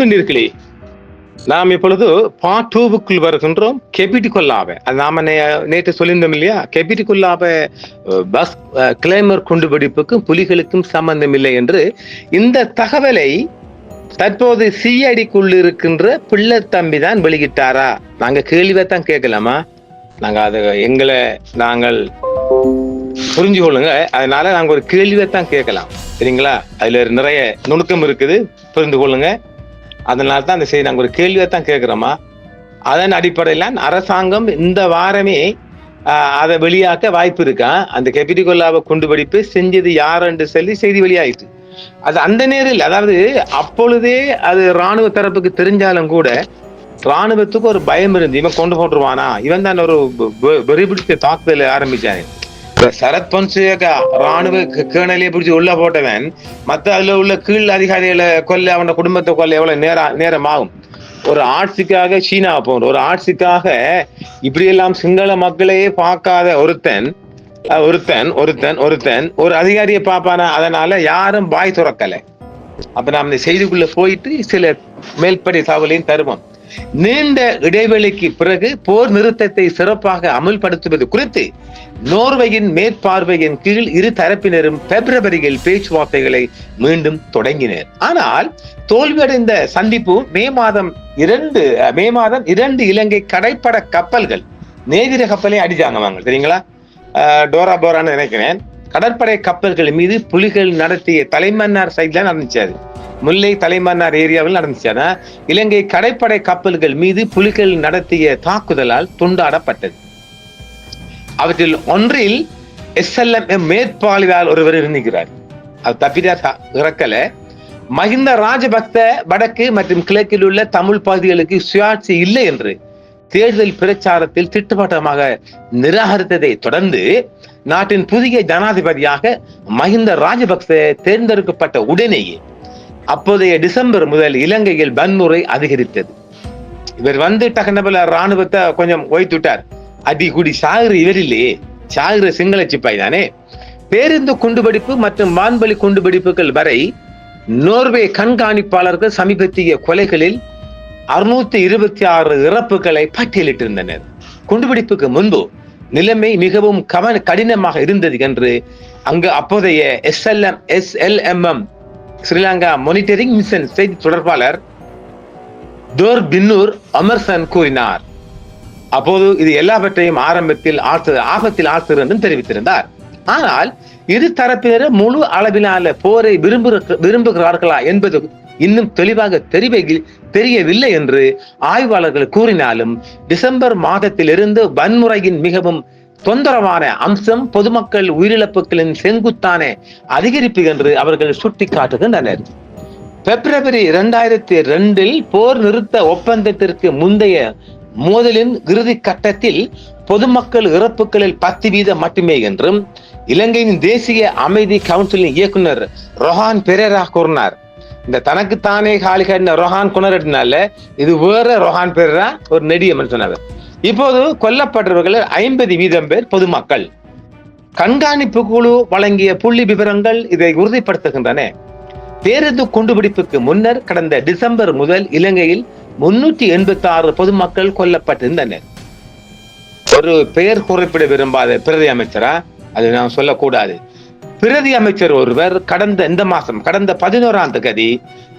ஆம் நாம் இப்பொழுது பார்ட் டூவுக்குள் வருகின்றோம். கெபிடி அது நாம நே- நேற்று சொல்லியிருந்தோம் இல்லையா? கெபிடி பஸ் கிளைமர் குண்டுபிடிப்புக்கும் புலிகளுக்கும் சம்பந்தம் இல்லை என்று இந்த தகவலை தற்போது சிஐடிக்குள் இருக்கின்ற பிள்ளை தம்பி தான் வெளியிட்டாரா? நாங்க கேள்வியை தான் கேட்கலாமா? நாங்க அதை எங்களை நாங்கள் புரிஞ்சு கொள்ளுங்க. அதனால நாங்க ஒரு கேள்வியை தான் கேட்கலாம். சரிங்களா? அதுல நிறைய நுணுக்கம் இருக்குது. புரிந்து கொள்ளுங்க. அதனால தான் அந்த செய்தி நாங்கள் ஒரு கேள்வியை தான் கேட்குறோமா? அதன் அடிப்படையில் அரசாங்கம் இந்த வாரமே அதை வெளியாக்க வாய்ப்பு இருக்கா? அந்த கெபிரிகொல்லாவை குண்டு வெடிப்பு செஞ்சது யாருன்னு சொல்லி செய்தி வெளியாயிட்டு அது அந்த நேரில் அதாவது அப்பொழுதே அது ராணுவ தரப்புக்கு தெரிஞ்சாலும் கூட ராணுவத்துக்கு ஒரு பயம் இருந்து இவன் கொண்டு போட்டுருவானா? இவன் தான் ஒரு வெறிபிடித்த தாக்குதல் ஆரம்பிச்சான். சரத் பொன்சேகா ராணுவ க- பிடிச்சி உள்ள போட்டவன் மத்த அதுல உள்ள கீழ் அதிகாரிகளை கொல்ல அவன குடும்பத்தை கொல்ல எவ்வளவு நேரம் நேரம் ஆகும் ஒரு ஆட்சிக்காக சீனா போன்ற ஒரு ஆட்சிக்காக இப்படியெல்லாம் சிங்கள மக்களையே பார்க்காத ஒருத்தன் ஒருத்தன் ஒருத்தன் ஒருத்தன் ஒரு அதிகாரியை பார்ப்பானா? அதனால யாரும் பாய் துறக்கலை. அப்ப நாம் இந்த செய்திக்குள்ள போயிட்டு சில மேல்படி தகவலையும் தருவோம். நீண்ட இடைவெளிக்கு பிறகு போர் நிறுத்தத்தை சிறப்பாக அமல்படுத்துவது குறித்து நோர்வேயின் மேற்பார்வையின் கீழ் இரு தரப்பினரும் பிப்ரவரியில் பேச்சுவார்த்தைகளை மீண்டும் தொடங்கினர். ஆனால் தோல்வியடைந்த சந்திப்பு மே மாதம் இரண்டு மே மாதம் இரண்டு இலங்கை கடைப்பட கப்பல்கள் நேதிர கப்பலை அடிச்சாங்க வாங்க சரிங்களா டோரா போரான்னு நினைக்கிறேன். கடற்படை கப்பல்கள் மீது புலிகள் நடத்திய தலைமன்னார் சைட்ல நடந்துச்சு அது. முல்லை தலைமன்னார் ஏரியாவில் நடந்துச்சு ஆனா இலங்கை கடற்படை கப்பல்கள் மீது புலிகள் நடத்திய தாக்குதலால் துண்டாடப்பட்டது. அவற்றில் ஒன்றில் எஸ்எல்எம் மேற்பாளையால் ஒருவர் இருந்துகிறார் அது தப்பிதா இறக்கல. மஹிந்த ராஜபக்த வடக்கு மற்றும் கிழக்கில் உள்ள தமிழ் பகுதிகளுக்கு சுயாட்சி இல்லை என்று தேர்தல் பிரச்சாரத்தில் திட்டவட்டமாக நிராகரித்ததை தொடர்ந்து நாட்டின் புதிய ஜனாதிபதியாக மஹிந்த ராஜபக்ச தேர்ந்தெடுக்கப்பட்ட உடனேயே அப்போதைய டிசம்பர் முதல் இலங்கையில் வன்முறை அதிகரித்தது. இவர் வந்து டக்குனபல ராணுவத்தை கொஞ்சம் ஓய்த்துட்டார் அடி குடி சாகுற இவர் இல்லையே சாகுற சிங்கள சிப்பாய் தானே. பேருந்து குண்டுபிடிப்பு மற்றும் வான்வழி குண்டுபிடிப்புகள் வரை நோர்வே கண்காணிப்பாளர்கள் சமீபத்திய கொலைகளில் அறுநூத்தி இருபத்தி ஆறு இறப்புகளை பட்டியலிட்டிருந்தனர். குண்டுபிடிப்புக்கு முன்பு நிலைமை மிகவும் கவன கடினமாக இருந்தது என்று அங்கு அப்போதைய SLM SLMM Sri Lanka monitoring mission செய்தி தொடர்பாளர் தோர் பின்னூர் அமர்சன் கூறினார். அப்போது இது எல்லாவற்றையும் ஆரம்பத்தில் ஆழ்த்து ஆபத்தில் ஆழ்த்துகிறது என்று தெரிவித்திருந்தார். ஆனால் இரு தரப்பினரும் முழு அளவிலான போரை விரும்புகிற விரும்புகிறார்களா என்பது இன்னும் தெளிவாக தெரிவில் தெரியவில்லை என்று ஆய்வாளர்கள் கூறினாலும் டிசம்பர் மாதத்திலிருந்து வன்முறையின் மிகவும் தொந்தரவான அம்சம் பொதுமக்கள் உயிரிழப்புகளின் செங்குத்தான அதிகரிப்பு என்று அவர்கள் சுட்டிக்காட்டுகின்றனர். பிப்ரவரி இரண்டாயிரத்தி ரெண்டில் போர் நிறுத்த ஒப்பந்தத்திற்கு முந்தைய மோதலின் இறுதி கட்டத்தில் பொதுமக்கள் இறப்புகளில் பத்து வீதம் மட்டுமே என்றும் இலங்கையின் தேசிய அமைதி கவுன்சிலின் இயக்குனர் ரொஹான் பெரேரா கூறினார். இந்த தனக்குத்தானே காலிகன் ரொஹான் குணரடினால இது வேற ரொஹான் பெரேரா ஒரு நெடியம் மனுஷனவர் இப்போது கொல்லப்பட்டவர்கள் ஐம்பது வீதம் பேர் பொதுமக்கள். கண்காணிப்பு குழு வழங்கிய புள்ளி விவரங்கள் இதை உறுதிப்படுத்துகின்றன. பேருந்து குண்டுபிடிப்புக்கு முன்னர் கடந்த டிசம்பர் முதல் இலங்கையில் முன்னூற்றி எண்பத்தி ஆறு பொதுமக்கள் கொல்லப்பட்டிருந்தனர். ஒரு பெயர் குறிப்பிட விரும்பாத பிரதி அமைச்சரா? அது நான் சொல்லக்கூடாது. பிரதி அமைச்சர் ஒருவர் கடந்த இந்த மாதம் கடந்த பதினோராம் தேதி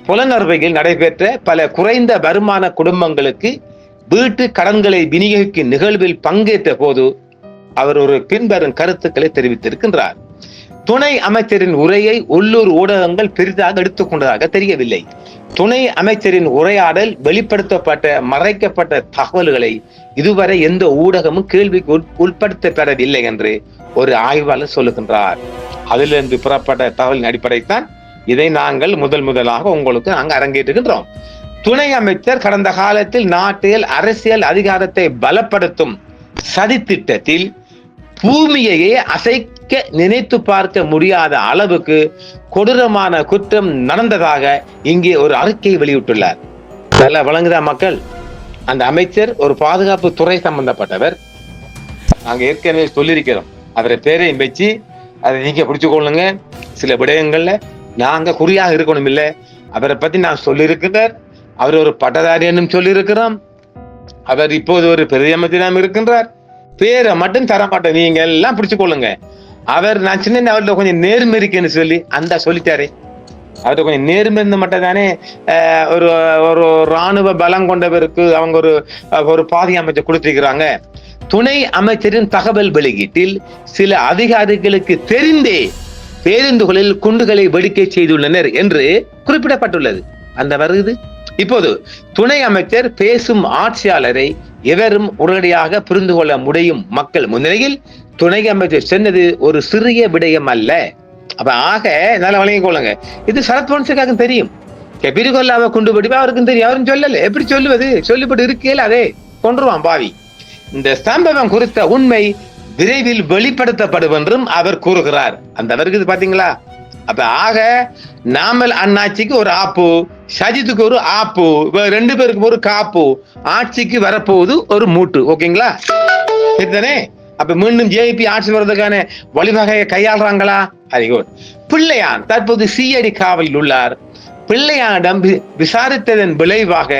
புலனறுவையில் நடைபெற்ற பல குறைந்த வருமான குடும்பங்களுக்கு வீட்டு கடன்களை விநியோகிக்கும் நிகழ்வில் பங்கேற்ற போது அவர் ஒரு பின்வரும் கருத்துக்களை தெரிவித்திருக்கின்றார். துணை அமைச்சரின் உரையை உள்ளூர் ஊடகங்கள் பெரிதாக எடுத்துக்கொண்டதாக தெரியவில்லை. துணை அமைச்சரின் உரையாடல் வெளிப்படுத்தப்பட்ட மறைக்கப்பட்ட தகவல்களை இதுவரை எந்த ஊடகமும் கேள்விக்கு உட்படுத்த உட்படுத்தப்படவில்லை என்று ஒரு ஆய்வாளர் சொல்லுகின்றார். அதிலிருந்து புறப்பட்ட தகவலின் அடிப்படைத்தான் இதை நாங்கள் முதல் முதலாக உங்களுக்கு நாங்கள் அரங்கேற்றுகின்றோம். துணை அமைச்சர் கடந்த காலத்தில் நாட்டில் அரசியல் அதிகாரத்தை பலப்படுத்தும் சதித்திட்டத்தில் பூமியையே அசைக்க நினைத்து பார்க்க முடியாத அளவுக்கு கொடூரமான குற்றம் நடந்ததாக இங்கே ஒரு அறிக்கை வெளியிட்டுள்ளார். நல்லா வழங்குதா மக்கள்? அந்த அமைச்சர் ஒரு பாதுகாப்பு துறை சம்பந்தப்பட்டவர். நாங்க ஏற்கனவே சொல்லியிருக்கிறோம். அவரை பேரையும் வச்சு அதை நீங்க பிடிச்சு கொள்ளுங்க. சில விடயங்கள்ல நாங்க குறியாக இருக்கணும் இல்லை அவரை பத்தி நான் சொல்லியிருக்கிறார் அவர் ஒரு பட்டதாரி என்னும் சொல்லியிருக்கிறோம் அவர் இப்போது ஒரு பிரதமத்தினம் இருக்கின்றார். பேரை மட்டும் தர மாட்டேன் நீங்க எல்லாம் பிடிச்சு கொள்ளுங்க அவர் நான் சின்ன அவர்கிட்ட கொஞ்சம் நேர்மை இருக்குன்னு சொல்லி அந்த சொல்லிட்டாரே. அவர்கிட்ட கொஞ்சம் நேர்மை இருந்து மட்டும் தானே ஒரு ஒரு ராணுவ பலம் கொண்டவருக்கு அவங்க ஒரு ஒரு பாதி அமைச்சர் கொடுத்திருக்கிறாங்க. துணை அமைச்சரின் தகவல் வெளியீட்டில் சில அதிகாரிகளுக்கு தெரிந்தே பேருந்துகளில் குண்டுகளை வெடிக்க செய்துள்ளனர் என்று குறிப்பிடப்பட்டுள்ளது. அந்த வருது? இப்போது துணை அமைச்சர் பேசும் ஆட்சியாளரை எவரும் உடனடியாக புரிந்து கொள்ள முடியும் மக்கள் முன்னிலையில் துணை அமைச்சர் சொன்னது ஒரு சிறிய விடயம் அல்ல. அப்ப ஆக நல்லா வழங்கிக் கொள்ளுங்க. இது சரத் தெரியும். கெபிரி கொல்லாம கொண்டு வெடிப்பா அவருக்கும் தெரியும். அவரும் சொல்லல. எப்படி சொல்லுவது? சொல்லிப்பட்டு இருக்கேல அதே. கொன்றுவான் பாவி. இந்த சம்பவம் குறித்த உண்மை விரைவில் வெளிப்படுத்தப்படும் என்றும் அவர் கூறுகிறார். அந்த அவருக்கு பாத்தீங்களா? அப்ப ஆக நாமல் அண்ணாச்சிக்கு ஒரு ஆப்பு சஜித்துக்கு ஒரு ஆப்பு ரெண்டு பேருக்கும் ஒரு காப்பு ஆட்சிக்கு வரப்போகுது ஒரு மூட்டு ஓகேங்களா? சரிதானே? அப்ப மீண்டும் ஜேபி ஆட்சி வர்றதுக்கான வழிவகையை கையாளுறாங்களா? வெரி பிள்ளையான் தற்போது சிஐடி காவலில் உள்ளார். பிள்ளையானிடம் விசாரித்ததன் விளைவாக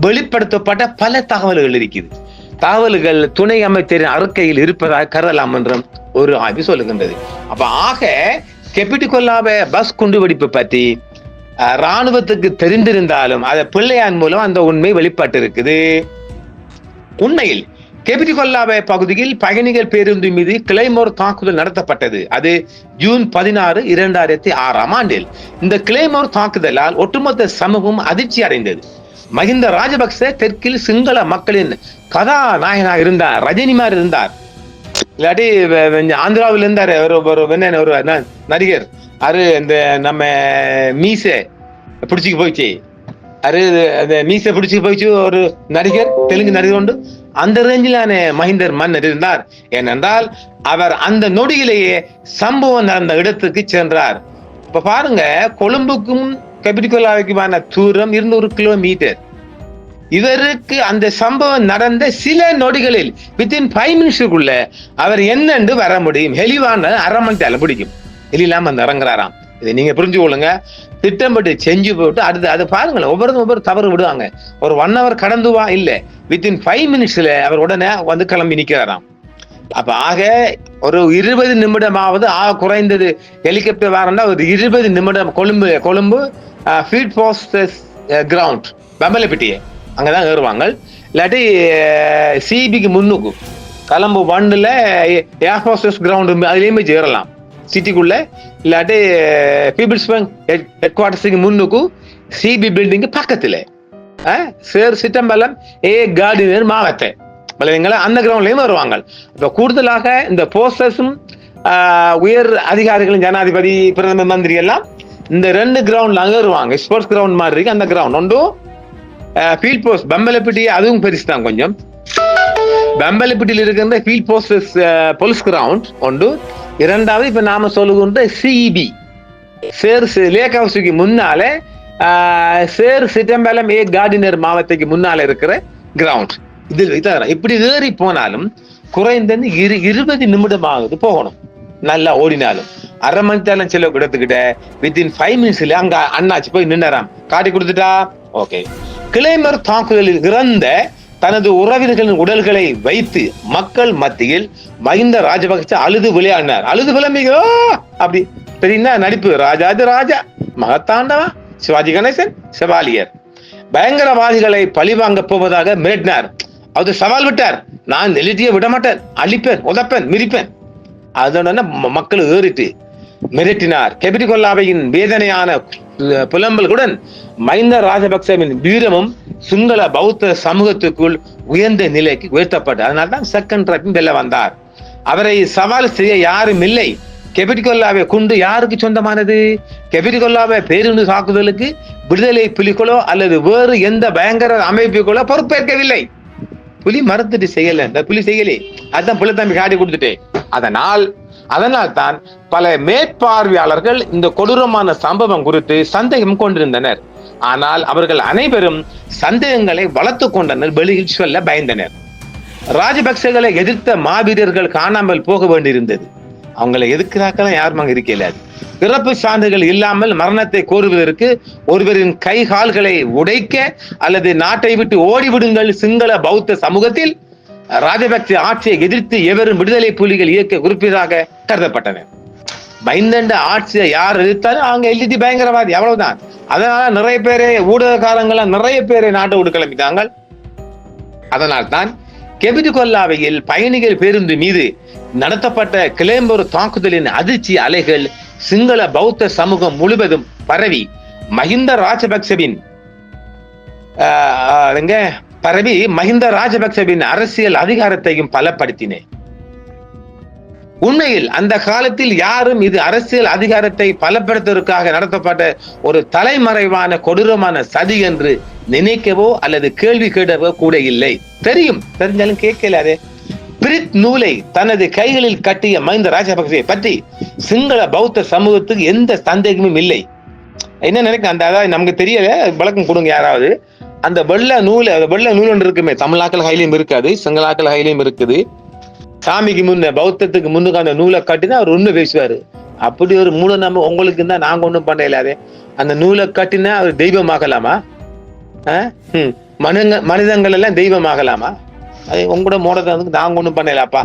வெளிப்படுத்தப்பட்ட பல தகவல்கள் இருக்குது. தகவல்கள் துணை அமைச்சரின் அறிக்கையில் இருப்பதாக கருதலாம் என்றும் ஒரு ஆய்வு சொல்லுகின்றது. அப்ப ஆக கெப்பிட்டி கொல்லாப பஸ் குண்டுவெடிப்பு பற்றி அஹ், ராணுவத்துக்கு தெரிந்திருந்தாலும் அதை பிள்ளையான் மூலம் அந்த உண்மை வெளிப்பட்டு இருக்குது உண்மையில் கெபிடி பகுதியில் பயணிகள் பேருந்து மீது கிளைமோர் தாக்குதல் நடத்தப்பட்டது. அது ஜூன் பதினாறு இரண்டாயிரத்தி ஆறாம் ஆண்டில். இந்த கிளைமோர் தாக்குதலால் ஒட்டுமொத்த சமூகம் அதிர்ச்சி அடைந்தது. மஹிந்த ராஜபக்ச தெற்கில் சிங்கள மக்களின் கதாநாயகனாக இருந்தார் ரஜினிமார் இருந்தார். இல்லாட்டி ஆந்திராவில இருந்தாரு. ஒரு ஒரு என்ன ஒரு நடிகர். அது இந்த நம்ம மீசை பிடிச்சிக்கு போயிடுச்சு. அது அந்த மீசை பிடிச்சி போயிடுச்சு ஒரு நடிகர் தெலுங்கு நடிகர் உண்டு அந்த ரேஞ்சிலான மஹிந்தர் மன்னர் இருந்தார். ஏனென்றால் அவர் அந்த நொடியிலேயே சம்பவம் நடந்த இடத்துக்கு சென்றார். இப்ப பாருங்க கொழும்புக்கும் கபிடிகொல்லாவுக்குமான தூரம் இருநூறு கிலோமீட்டர் இவருக்கு அந்த சம்பவம் நடந்த சில நொடிகளில் வித்தின் ஃபைவ் மினிட்ஸுக்குள்ள அவர் என்னண்டு வர முடியும்? ஹெலிவான அரை மணி நேரம் பிடிக்கும். ஹெலிலாம அந்த இறங்குறாராம். இதை நீங்க புரிஞ்சு கொள்ளுங்க. திட்டமிட்டு செஞ்சு போட்டு அடுத்து அதை பாருங்களேன். ஒவ்வொருத்தரும் ஒவ்வொரு தவறு விடுவாங்க. ஒரு ஒன் ஹவர் கடந்துவா இல்லை. இல்ல வித்தின் ஃபைவ் மினிட்ஸ்ல அவர் உடனே வந்து கிளம்பி நிற்கிறாராம் அப்ப ஆக ஒரு இருபது நிமிடமாவது ஆக குறைந்தது ஹெலிகாப்டர் வாரம்னா ஒரு இருபது நிமிடம் கொழும்பு கொழும்பு ஃபீட் போஸ்ட் கிரவுண்ட் பெம்பலப்பிட்டியை. அங்கதான் ஏறுவாங்க. இல்லாட்டி சிபிக்கு முன்னுக்கு கலம்பு ஒன்னுல ஏர்ஃபோர்ஸஸ் கிரவுண்டு அதுலேயுமே ஏறலாம் சிட்டிக்குள்ள இல்லாட்டி பீப்புள்ஸ் பேங்க் ஹெட் குவார்டர்ஸுக்கு முன்னுக்கு சிபி பில்டிங்கு பக்கத்துல. சேர் சிட்டம்பலம் ஏ கார்டினர் மாவத்தை விளைவுங்களா அந்த கிரவுண்ட்லயும் வருவாங்க. இப்போ கூடுதலாக இந்த போஸ்டர்ஸும் உயர் அதிகாரிகளும் ஜனாதிபதி பிரதம மந்திரி எல்லாம் இந்த ரெண்டு கிரவுண்ட்ல அங்கே வருவாங்க. ஸ்போர்ட்ஸ் கிரவுண்ட் மாதிரி இருக்கு அந்த கிரவுண்ட் ஒன்றும் ஃபீல்ட் போஸ்ட் பம்பலப்பிட்டி அதுவும் பெருசு தான் கொஞ்சம். பம்பலப்பிட்டியில் இருக்கின்ற ஃபீல்ட் போஸ்ட் போலீஸ் கிரவுண்ட் ஒன்று இரண்டாவது இப்போ நாம சொல்லுகின்ற சிஇபி சேர் லேக் ஹவுஸுக்கு முன்னாலே சேர் சிட்டம்பலம் ஏ கார்டினர் மாவட்டத்துக்கு முன்னால இருக்கிற கிரவுண்ட் இது இதான் இப்படி ஏறி போனாலும் குறைந்தது இரு இருபது நிமிடம் ஆகுது போகணும். நல்லா ஓடினாலும். அரை மணி நேரம் செலவு கொடுத்துக்கிட்ட வித்தின் ஃபைவ் மினிட்ஸ்ல அங்க அண்ணாச்சி போய் நின்னுறான். காட்டி கொடுத்துட்டா? ஓகே கிளைமர் தாக்குதலில் இறந்த தனது உறவினர்களின் உடல்களை வைத்து மக்கள் மத்தியில் மஹிந்த ராஜபக்ச அழுது விளையாடினார். அழுது விளம்பிகளோ அப்படி தெரியுமா நடிப்பு ராஜாதி ராஜா. மகத்தாண்டவா. சிவாஜி கணேசன் செவாலியர். பயங்கரவாதிகளை பழிவாங்க போவதாக மிரட்டினார். அவர் சவால் விட்டார். நான் எழுதிய விட மாட்டேன் அழிப்பேன் உதப்பேன் மிதிப்பேன். அதோட ம- மக்கள் ஏறிட்டு மிரட்டினார். கெபிடி கொல்லாவையின் வேதனையான புலம்பல்களுடன் மைந்த ராஜபக்சவின் வீரமும் சிங்கள பௌத்த சமூகத்துக்குள் உயர்ந்த நிலைக்கு உயர்த்தப்பட்டார். அதனால தான் செகண்ட் ரேங்க் வெளில வந்தார். அவரை சவால் செய்ய யாரும் இல்லை. கெபிரிகொல்லாவை குண்டு யாருக்கு சொந்தமானது? கெபிரிகொல்லாவை பேருந்து தாக்குதலுக்கு விடுதலை புலிகளோ அல்லது வேறு எந்த பயங்கர அமைப்புகளோ பொறுப்பேற்கவில்லை. புலி மறுத்துட்டு செய்யல. இந்த புலி செய்யலே. அதுதான் புலித்தம்பி காடி கொடுத்துட்டே அதனால் அதனால் தான் பல மேற்பார்வையாளர்கள் இந்த கொடூரமான சம்பவம் குறித்து சந்தேகம் கொண்டிருந்தனர். ஆனால் அவர்கள் அனைவரும் சந்தேகங்களை வளர்த்து கொண்டனர் வெளியில் சொல்ல பயந்தனர். ராஜபக்சேகளை எதிர்த்த மாவீரர்கள் காணாமல் போக வேண்டியிருந்தது. அவங்களை எதுக்குறாக்கெல்லாம் யாரும் அங்க இருக்க பிறப்பு சான்றுகள் இல்லாமல் மரணத்தை கோருவதற்கு ஒருவரின் கை கால்களை உடைக்க அல்லது நாட்டை விட்டு ஓடிவிடுங்கள் சிங்கள பௌத்த சமூகத்தில் ராஜபக்ச ஆட்சியை எதிர்த்து எவரும் விடுதலை புலிகள் இயக்க உறுப்பினராக கருதப்பட்டனர் மைந்தண்ட ஆட்சியை யார் எதிர்த்தாலும் அவங்க எழுதி பயங்கரவாதி அவ்வளவுதான். அதனால நிறைய பேரை ஊடகக்காரங்களாம் நிறைய பேரை நாட்டை விட்டு கிளம்பிட்டாங்க. அதனால் தான் கெபிடி கொல்லாவையில் பயணிகள் பேருந்து மீது நடத்தப்பட்ட கிளம்பொரு தாக்குதலின் அதிர்ச்சி அலைகள் சிங்கள பௌத்த சமூகம் முழுவதும் பரவி. மஹிந்த ராஜபக்சவின் ஆஹ், எங்க? பரவி மஹிந்த ராஜபக்சவின் அரசியல் அதிகாரத்தையும் பலப்படுத்தினேன். உண்மையில் அந்த காலத்தில் யாரும் இது அரசியல் அதிகாரத்தை பலப்படுத்துவதற்காக நடத்தப்பட்ட ஒரு தலைமறைவான கொடூரமான சதி என்று நினைக்கவோ அல்லது கேள்வி கேடவோ கூட இல்லை. தெரியும் தெரிஞ்சாலும் கேட்கலாதே. பிரித் நூலை தனது கைகளில் கட்டிய மஹிந்த ராஜபக்சே பற்றி சிங்கள பௌத்த சமூகத்துக்கு எந்த சந்தேகமும் இல்லை. என்ன நினைக்க அந்த அதாவது நமக்கு தெரியல விளக்கம் கொடுங்க யாராவது. அந்த வெள்ள நூல் அந்த வெள்ள நூல் ஒன்று இருக்குமே. தமிழாக்கள் கையிலையும் இருக்காது சிங்களாக்கள் கையிலையும் இருக்குது. சாமிக்கு முன்ன பௌத்தத்துக்கு முன்னுக்கு அந்த நூலை கட்டினா அவர் ஒன்று பேசுவாரு. அப்படி ஒரு மூல நம்ம உங்களுக்கு தான் நாங்க ஒண்ணும் பண்ண இல்லாதே அந்த நூலை கட்டினா அவர் தெய்வமாகலாமா? ஆஹ்? ஹம். மனிதங்கள் எல்லாம் தெய்வமாகலாமா? அது உங்களோட மோடத்தை நாங்கள் நாங்க ஒண்ணும் பண்ணலாப்பா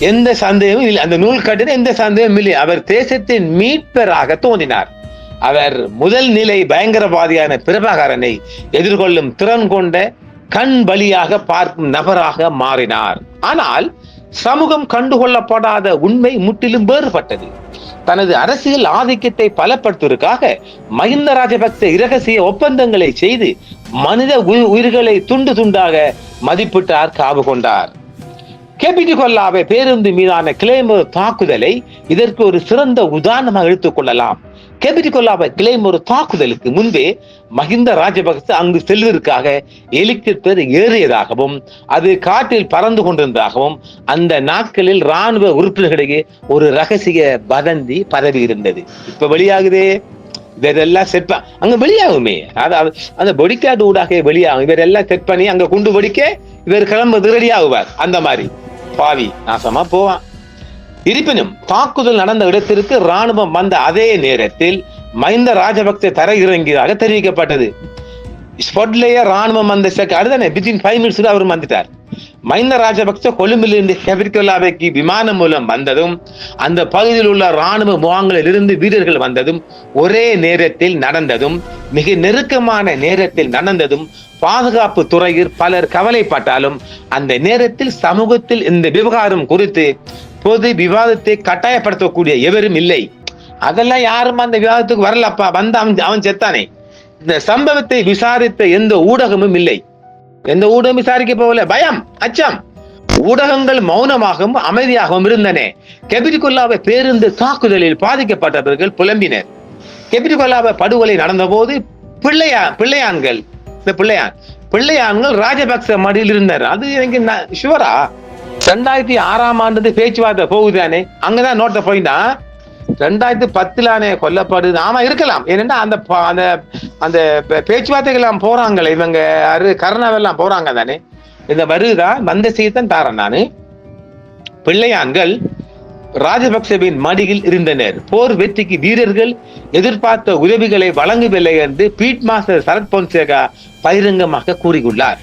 எந்த சந்தேகமும் இல்லை. அந்த நூல் கட்டின எந்த சந்தேகமும் இல்லை. அவர் தேசத்தின் மீட்பராக தோன்றினார். அவர் முதல் நிலை பயங்கரவாதியான பிரபாகரனை எதிர்கொள்ளும் திறன் கொண்ட கண் பலியாக பார்க்கும் நபராக மாறினார். ஆனால் சமூகம் கண்டுகொள்ளப்படாத உண்மை முற்றிலும் வேறுபட்டது. தனது அரசியல் ஆதிக்கத்தை பலப்படுத்துவதற்காக மஹிந்த ராஜபக்ச இரகசிய ஒப்பந்தங்களை செய்து மனித உயி- உயிர்களை துண்டு துண்டாக மதிப்பிட்டார் காவு கொண்டார். கேபிடி கொல்லாவை பேருந்து மீதான கிளைமர் தாக்குதலை இதற்கு ஒரு சிறந்த உதாரணமாக எடுத்துக் கொள்ளலாம். கேபிடி கொல்லாவை தாக்குதலுக்கு முன்பே மஹிந்த ராஜபக்ச அங்கு செல்வதற்காக ஹெலிகாப்டர் ஏறியதாகவும் அது காற்றில் பறந்து கொண்டிருந்ததாகவும் அந்த நாட்களில் ராணுவ உறுப்பினர்களிடையே ஒரு ரகசிய வதந்தி பரவி இருந்தது. இப்ப வெளியாகுதே? இதெல்லாம் செட் அங்க வெளியாகுமே. அதாவது அந்த பொடிக்காடு ஊடாக வெளியாகும். இவரெல்லாம் செட் பண்ணி அங்க குண்டு வெடிக்க இவர் கிளம்புறது ரெடி ஆகுவார். அந்த மாதிரி. பாவி நாசமா போவான். இருப்பினும் தாக்குதல் நடந்த இடத்திற்கு ராணுவம் வந்த அதே நேரத்தில் மஹிந்த ராஜபக்சே தர இறங்கியதாக தெரிவிக்கப்பட்டது. ஸ்பொட்லேயே ராணுவம் வந்த செக் அதுதானே ஃபைவ் மினிட்ஸ் அவர் வந்துட்டார். மஹிந்த ராஜபக்ச கொழும்பிலிருந்து கெபிரிக்கொல்லாவைக்கு விமானம் மூலம் வந்ததும் அந்த பகுதியில் உள்ள ராணுவ முகாம்களில் இருந்து வீரர்கள் வந்ததும் ஒரே நேரத்தில் நடந்ததும் மிக நெருக்கமான நேரத்தில் நடந்ததும் பாதுகாப்பு துறையில் பலர் கவலைப்பட்டாலும் அந்த நேரத்தில் சமூகத்தில் இந்த விவகாரம் குறித்து பொது விவாதத்தை கட்டாயப்படுத்தக்கூடிய எவரும் இல்லை. அதெல்லாம் யாரும் அந்த விவாதத்துக்கு வரலப்பா. வந்த அவன் அவன் செத்தானே. இந்த சம்பவத்தை விசாரித்த எந்த ஊடகமும் இல்லை. எந்த ஊடகம் விசாரிக்க போகல. பயம் அச்சம். ஊடகங்கள் மௌனமாகவும் அமைதியாகவும் இருந்தன. கெபிரிகொல்லாவை பேருந்து தாக்குதலில் பாதிக்கப்பட்டவர்கள் புலம்பினர். கெபிரிகொல்லாவை படுகொலை நடந்தபோது பிள்ளையா பிள்ளையான்கள் இந்த பிள்ளையான் பிள்ளையான்கள் ராஜபக்ச மடியில் இருந்தார் அது எனக்கு ஷுவரா? ரெண்டாயிரத்தி ஆறாம் ஆண்டு பேச்சுவார்த்தை போகுதானே அங்கதான் நோட்ட போயிட்டா ரெண்டாயிரத்தி பத்துலானே கொல்லப்படுது. ஆமா இருக்கலாம். என்னென்னா அந்த ப- அந்த அந்த பேச்சுவார்த்தைகள்லாம் பேச்சுவார்த்தைகள் எல்லாம் போறாங்களே இவங்க அரு கருணாவெல்லாம் போறாங்க தானே? இந்த வருதான் வந்த செய்தித்தான் தாரேன் நானு பிள்ளையான்கள் ராஜபக்சவின் மடியில் இருந்தனர். போர் வெற்றிக்கு வீரர்கள் எதிர்பார்த்த உதவிகளை வழங்கவில்லை என்று பீட் மாஸ்டர் சரத் பொன்சேகா பகிரங்கமாக கூறியுள்ளார்.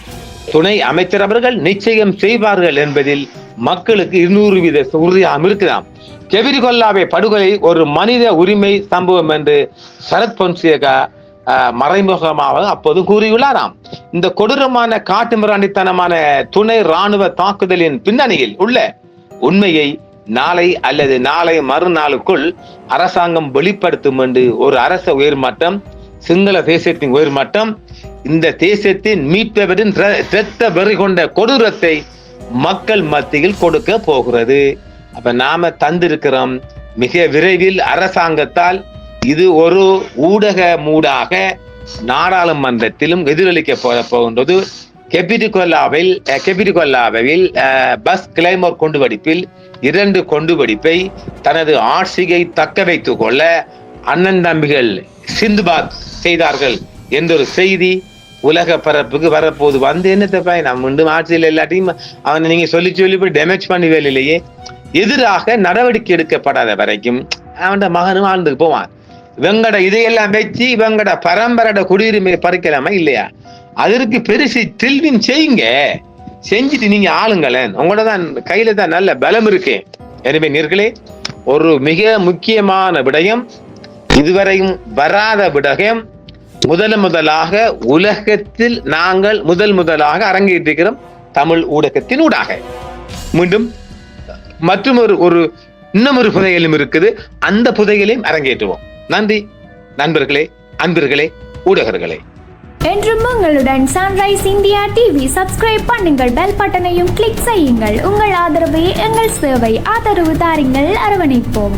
துணை அமைச்சர் அவர்கள் நிச்சயம் செய்வார்கள் என்பதில் மக்களுக்கு இருநூறு வீத உறுதியாம் இருக்கிறான் கெபிரிகொல்லாவை படுகொலை ஒரு மனித உரிமை சம்பவம் என்று சரத் பொன்சேகா மறைமுகமாக அப்போது கூறியுள்ளாராம். இந்த கொடூரமான காட்டு மிராண்டித்தனமான துணை ராணுவ தாக்குதலின் பின்னணியில் உள்ள உண்மையை நாளை அல்லது நாளை மறுநாளுக்குள் அரசாங்கம் வெளிப்படுத்தும் என்று ஒரு அரச உயர்மட்டம் சிங்கள தேசியத்தின் தேசத்தின் உயர்மட்டம் இந்த தேசியத்தின் மீட்பவரின் இரத்த வெறி கொண்ட கொடூரத்தை மக்கள் மத்தியில் கொடுக்க போகிறது. அப்ப நாம தந்திருக்கிறோம். மிக விரைவில் அரசாங்கத்தால் இது ஒரு ஊடக மூடாக நாடாளுமன்றத்திலும் எதிரொலிக்க போக போகின்றது. கெபிரிகொல்லாவில் அஹ், கெபிரிகொல்லாவில் பஸ் கிளைமோர் குண்டுவெடிப்பில் இரண்டு குண்டுவெடிப்பை தனது ஆட்சியை தக்க வைத்துக் கொள்ள அண்ணன் தம்பிகள் சிந்துபாத் செய்தார்கள் என்றொரு செய்தி உலக பரப்புக்கு வரப்போது வந்து என்ன தப்பா நான் மீண்டும் ஆட்சியில் எல்லாத்தையும் அவனை நீங்க சொல்லி சொல்லி போய் டேமேஜ் பண்ணவே இல்லையே. எதிராக நடவடிக்கை எடுக்கப்படாத வரைக்கும் அவன் மகனும் ஆழ்ந்துக்கு போவான். இவங்கட இதையெல்லாம் வச்சு இவங்கட பரம்பரட குடியுரிமையை பறிக்கலாமா இல்லையா? அதற்கு பெருசு டில்வின் செய்யுங்க. செஞ்சுட்டு நீங்க ஆளுங்களேன். உங்களோட தான் கையில தான் நல்ல பலம் இருக்கு. எனவே நீர்களே ஒரு மிக முக்கியமான விடயம் இதுவரையும் வராத விடயம் முதல் முதலாக உலகத்தில் நாங்கள் முதல் முதலாக அரங்கேற்றிருக்கிறோம் தமிழ் ஊடகத்தின் ஊடாக. மீண்டும் மற்றும் ஒரு ஒரு இன்னும் ஒரு புதையலும் இருக்குது. அந்த புதையலையும் அரங்கேற்றுவோம். நன்றி. நண்பர்களே அன்பர்களே ஊடகர்களே. என்றும் உங்களுடன் சன்ரைஸ் இந்தியா டிவி சப்ஸ்கிரைப் பண்ணுங்கள். பெல் பட்டனையும் கிளிக் செய்யுங்கள். உங்கள் ஆதரவே எங்கள் சேவை ஆதரவு தாருங்கள். அரவணைப்போம்.